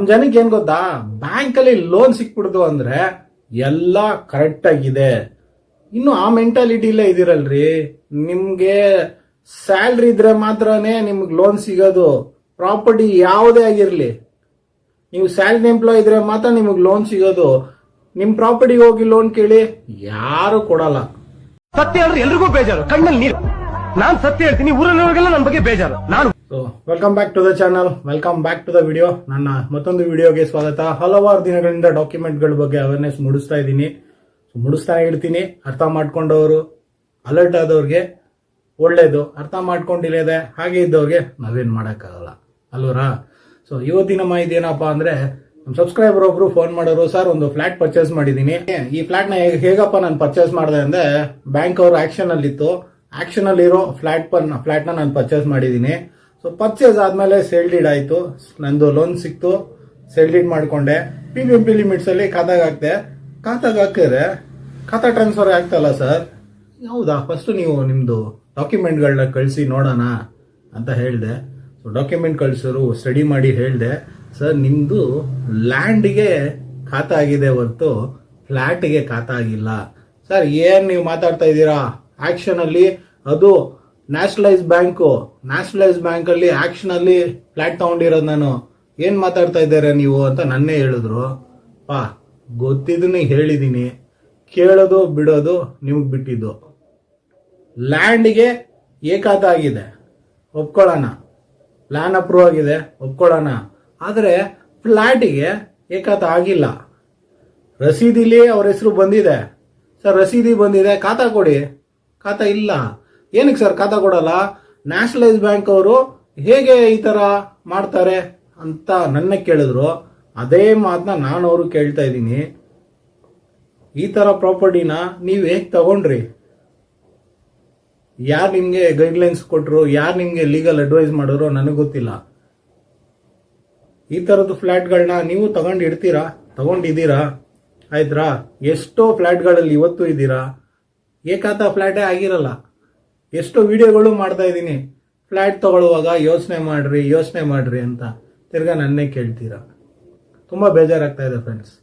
ನಮ್ ಜನಕ್ಕೆ ಏನ್ ಗೊತ್ತಾ? ಬ್ಯಾಂಕಲ್ಲಿ ಲೋನ್ ಸಿಕ್ಬಿಡ್ತು ಅಂದ್ರೆ ಎಲ್ಲ ಕರೆಕ್ಟ್ ಆಗಿದೆ. ಇನ್ನು ಆ ಮೆಂಟಾಲಿಟಿಲೇ ಇದಿರಲ್ರಿ ನಿಮ್ಗೆ ಸ್ಯಾಲ್ರಿ ಇದ್ರೆ ಮಾತ್ರನೇ ನಿಮ್ಗೆ ಲೋನ್ ಸಿಗೋದು. ಪ್ರಾಪರ್ಟಿ ಯಾವುದೇ ಆಗಿರ್ಲಿ. ನೀವು ಸ್ಯಾಲ್ರಿ ಎಂಪ್ಲಾಯ್ ಇದ್ರೆ ಮಾತ್ರ ನಿಮಗೆ ಲೋನ್ ಸಿಗೋದು. ನಿಮ್ ಪ್ರಾಪರ್ಟಿಗೆ ಹೋಗಿ ಲೋನ್ ಕೇಳಿ ಯಾರು ಕೊಡಲ್ಲ. ಸತ್ಯ ಹೇಳಿದ್ರೆ ಎಲ್ರಿಗೂ ಬೇಜಾರು. ಕಣ್ಣಲ್ಲಿ ನೀರು. ನಾನ್ ಸತ್ಯ ಹೇಳ್ತೀನಿ, ಊರಲ್ಲಿರೋರಿಗೆಲ್ಲ ನನ್ನ ಬಗ್ಗೆ ಬೇಜಾರು. ನಾನು so welcome back to the channel welcome back to the video ನನ್ನ ಮತ್ತೊಂದು ವಿಡಿಯೋಗೆ ಸ್ವಾಗತ. ಹಲವಾರು ದಿನಗಳಿಂದ ಡಾಕ್ಯುಮೆಂಟ್ಗಳ ಬಗ್ಗೆ ಅವೇರ್ನೆಸ್ ಮೂಡಿಸ್ತಾ ಇದ್ದೀನಿ. ಸೊ ಮುಡಿಸ್ತಾ ಇರ್ತೀನಿ. ಅರ್ಥ ಮಾಡ್ಕೊಂಡವರು ಅಲರ್ಟ್ ಆದವ್ರಿಗೆ ಒಳ್ಳೇದು. ಅರ್ಥ ಮಾಡ್ಕೊಂಡಿಲ್ಲದೆ ಹಾಗೆ ಇದ್ದವ್ರಿಗೆ ನಾವೇನು ಮಾಡೋಕ್ಕಾಗಲ್ಲ. ಅಲ್ವರಾ? ಸೊ ಇವತ್ತಿನ ಮಾಹಿತಿ ಏನಪ್ಪಾ ಅಂದರೆ ನಮ್ಮ ಸಬ್ಸ್ಕ್ರೈಬರ್ ಒಬ್ಬರು ಫೋನ್ ಮಾಡೋರು. ಸರ್ ಒಂದು ಫ್ಲಾಟ್ ಪರ್ಚೇಸ್ ಮಾಡಿದ್ದೀನಿ. ಈ ಫ್ಲಾಟ್ನ ಹೇಗಪ್ಪ ನಾನು ಪರ್ಚೇಸ್ ಮಾಡಿದೆ ಅಂದರೆ ಬ್ಯಾಂಕ್ ಅವರು ಆ್ಯಕ್ಷನಲ್ಲಿತ್ತು ಆ್ಯಕ್ಷನಲ್ಲಿರೋ ಫ್ಲಾಟ್ ಪನ್ ಫ್ಲಾಟ್ನ ನಾನು ಪರ್ಚೇಸ್ ಮಾಡಿದ್ದೀನಿ. ಸೊ ಪರ್ಚೇಸ್ ಆದ್ಮೇಲೆ ಸೇಲ್ ಡೀಡ್ ಆಯ್ತು. ನಂದು ಲೋನ್ ಸಿಕ್ತು. ಸೇಲ್ ಡೀಡ್ ಮಾಡ್ಕೊಂಡೆ. P B M P limits ಅಲ್ಲಿ ಖಾತಾಗ ಹಾಕ್ದೆ. ಖಾತಾಗ ಹಾಕಿದ್ರೆ ಖಾತಾ ಟ್ರಾನ್ಸ್ಫರ್ ಆಗ್ತಲ್ಲ ಸರ್ ಹೌದಾ? ಫಸ್ಟ್ ನೀವು ನಿಮ್ದು ಡಾಕ್ಯುಮೆಂಟ್ಗಳನ್ನ ಕಳಿಸಿ ನೋಡೋಣ ಅಂತ ಹೇಳಿದೆ. ಸೊ ಡಾಕ್ಯುಮೆಂಟ್ ಕಳಿಸೋರು ಸ್ಟಡಿ ಮಾಡಿ ಹೇಳಿದೆ. ಸರ್ ನಿಮ್ದು ಲ್ಯಾಂಡ್ಗೆ ಖಾತಾ ಆಗಿದೆ ಹೊರತು ಫ್ಲ್ಯಾಟ್ಗೆ ಖಾತಾ ಆಗಿಲ್ಲ. ಸರ್ ಏನ್ ನೀವು ಮಾತಾಡ್ತಾ ಇದ್ದೀರಾ? ಆಕ್ಷನ್ ಅಲ್ಲಿ ಅದು ನ್ಯಾಷನಲೈಸ್ ಬ್ಯಾಂಕು ನ್ಯಾಷನಲೈಸ್ ಬ್ಯಾಂಕ್ ಅಲ್ಲಿ ಫ್ಲಾಟ್ ತಗೊಂಡಿರೋದು ನಾನು. ಏನ್ ಮಾತಾಡ್ತಾ ಇದ್ದಾರೆ ನೀವು ಅಂತ ನನ್ನೇ ಹೇಳಿದ್ರು. ಪಾ, ಗೊತ್ತಿದ್ದನ್ನೇ ಹೇಳಿದೀನಿ. ಕೇಳೋದು, ಬಿಡೋದು ನಿಮಗೆ ಬಿಟ್ಟಿದ್ದು. ಲ್ಯಾಂಡ್ಗೆ ಏಕಾತ ಆಗಿದೆ. ಒಪ್ಕೊಳ್ಳೋಣ. ಲ್ಯಾಂಡ್ ಅಪ್ರೂವ್ ಆಗಿದೆ. ಒಪ್ಕೊಳ್ಳೋಣ. ಆದರೆ ಫ್ಲ್ಯಾಟಿಗೆ ಏಕಾತ ಆಗಿಲ್ಲ. ರಸೀದಿಲಿ ಅವ್ರ ಹೆಸರು ಬಂದಿದೆ. ಸರ್, ರಸೀದಿ ಬಂದಿದೆ. ಖಾತಾ ಕೊಡಿ. ಖಾತಾ ಇಲ್ಲ. ಏನಕ್ಕೆ ಸರ್ ಖಾತಾ ಕೊಡಲ್ಲ? ನ್ಯಾಷನಲೈಸ್ ಬ್ಯಾಂಕ್ ಅವರು ಹೇಗೆ ಈ ತರ ಮಾಡ್ತಾರೆ ಅಂತ ನನ್ನ ಕೇಳಿದ್ರು. ಅದೇ ಮಾತನ್ನ ನಾನು ಅವರು ಕೇಳ್ತಾ ಇದ್ದೀನಿ. ಈ ತರ ಪ್ರಾಪರ್ಟಿನ ನೀವು ಹೇಗೆ ತಗೊಂಡ್ರಿ? ಯಾರು ನಿಮಗೆ ಗೈಡ್ಲೈನ್ಸ್ ಕೊಟ್ಟರು ಯಾರು ನಿಮಗೆ ಲೀಗಲ್ ಅಡ್ವೈಸ್ ಮಾಡಿದ್ರು? ನನಗೆ ಗೊತ್ತಿಲ್ಲ. ಈ ಥರದ್ದು ಫ್ಲ್ಯಾಟ್ಗಳನ್ನ ನೀವು ತಗೊಂಡು ಇಡ್ತೀರಾ? ತಗೊಂಡಿದ್ದೀರಾ ಆಯ್ತಾ ಎಷ್ಟೋ ಫ್ಲ್ಯಾಟ್ಗಳಲ್ಲಿ ಇವತ್ತು ಇದ್ದೀರಾ? ಏಕಾತ ಫ್ಲ್ಯಾಟೇ ಆಗಿರಲ್ಲ. ಎಷ್ಟೋ ವಿಡಿಯೋಗಳು ಮಾಡ್ತಾ ಇದ್ದೀನಿ. ಫ್ಲ್ಯಾಟ್ ತಗೊಳ್ಳುವಾಗ ಯೋಚನೆ ಮಾಡ್ರಿ ಯೋಚನೆ ಮಾಡ್ರಿ ಅಂತ. ತಿರ್ಗಾ ನನ್ನೇ ಕೇಳ್ತೀರಾ? ತುಂಬಾ ಬೇಜಾರಾಗ್ತಾ ಇದೆ ಫ್ರೆಂಡ್ಸ್